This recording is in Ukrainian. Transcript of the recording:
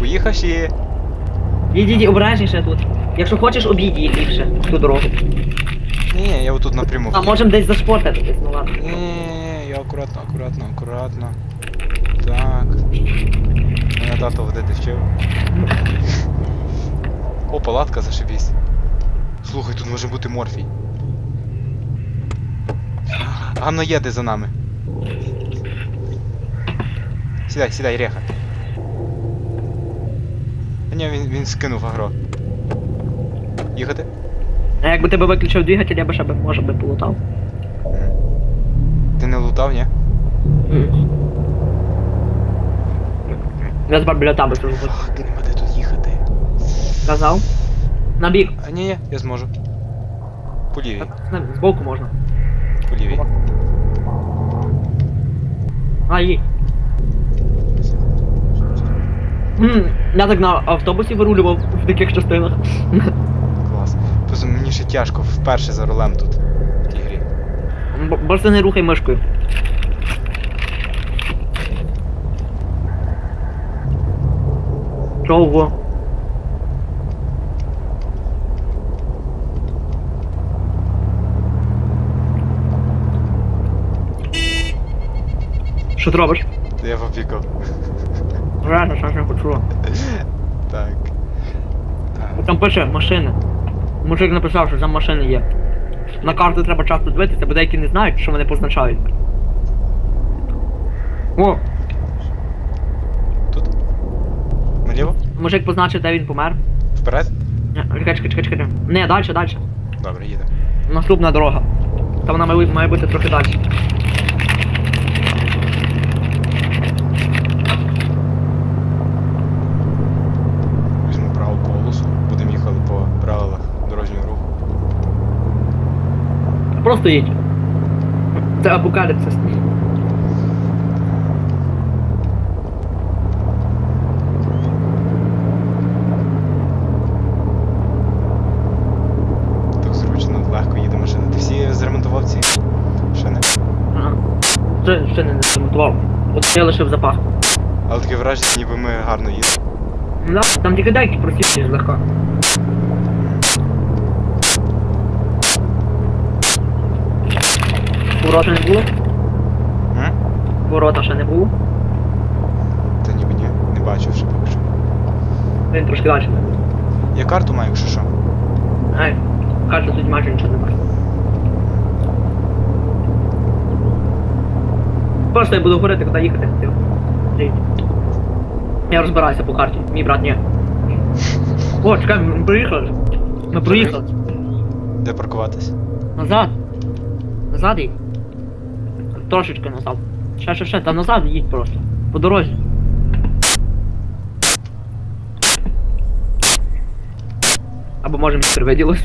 Поїхавши. Їдіть обережніше тут. Якщо хочеш, обійдь їх ліпше, ту дорогу. Ні, я отут напряму. А можемо десь зашпортати десь, ну ладно. Ні, я акуратно, акуратно, акуратно. Так. Мене тато водити вчив. О, палатка, зашибісь. Слухай, тут може бути морфій. Гамно їде за нами. Сідай, сідай, реха. А Ні, він, він скинув агро. Їхати? А якби тебе виключив двигатель, я би ще би, може би полутав. Ти не лутав, ні? Я тепер біля тебе кажу. Фак, нема де тут їхати. Казав. На бік. А ні, ні, я зможу. По лівій, Збоку можна. по лівій. А, їдь. М, Я так на автобусі вирулював в таких частинах. Клас. Просто мені ще тяжко вперше за рулем тут. В тій грі. Бо- не рухай мишкою. Чого? Що ти робиш? Я попікав. Реально, що ж не почула. Так. А, Там пише машини. Мужик написав, що там машини є. На карту треба часто дивитися, бо деякі не знають, що вони позначають. О, Тут? Наліво? мужик позначив, де він помер. Вперед? Ні, Чекай, чекай, чекай, чекай. Не, далі, далі. Добре, їдемо. Наступна дорога. Та вона має бути трохи далі. Просто їдь. Це апокаліпсис. Так зручно, легко їде машина. Ти всі зремонтував ці шини? Ага. Ще, ще не зремонтував. От я лишив запах. Але таке враження, ніби ми гарно їдемо. Ну Да, там тільки деякі простіші злегка. Поворота не було? М? Ворота ще не було. Та ніби ні, не бачив ще поки що. Він трошки далі не був. Я карту маю, якщо що. Ай, каже, тут майже нічого немає. Просто я буду говорити, куди їхати. Стій. Я розбираюся по карті, мій брат ні. О, чекай, ми приїхали. Ми приїхали. Де паркуватись? Назад. Назад їдь. Трошечки назад. Ще, ще, ще, та назад їдь просто. По дорозі. Або може мені привиділось.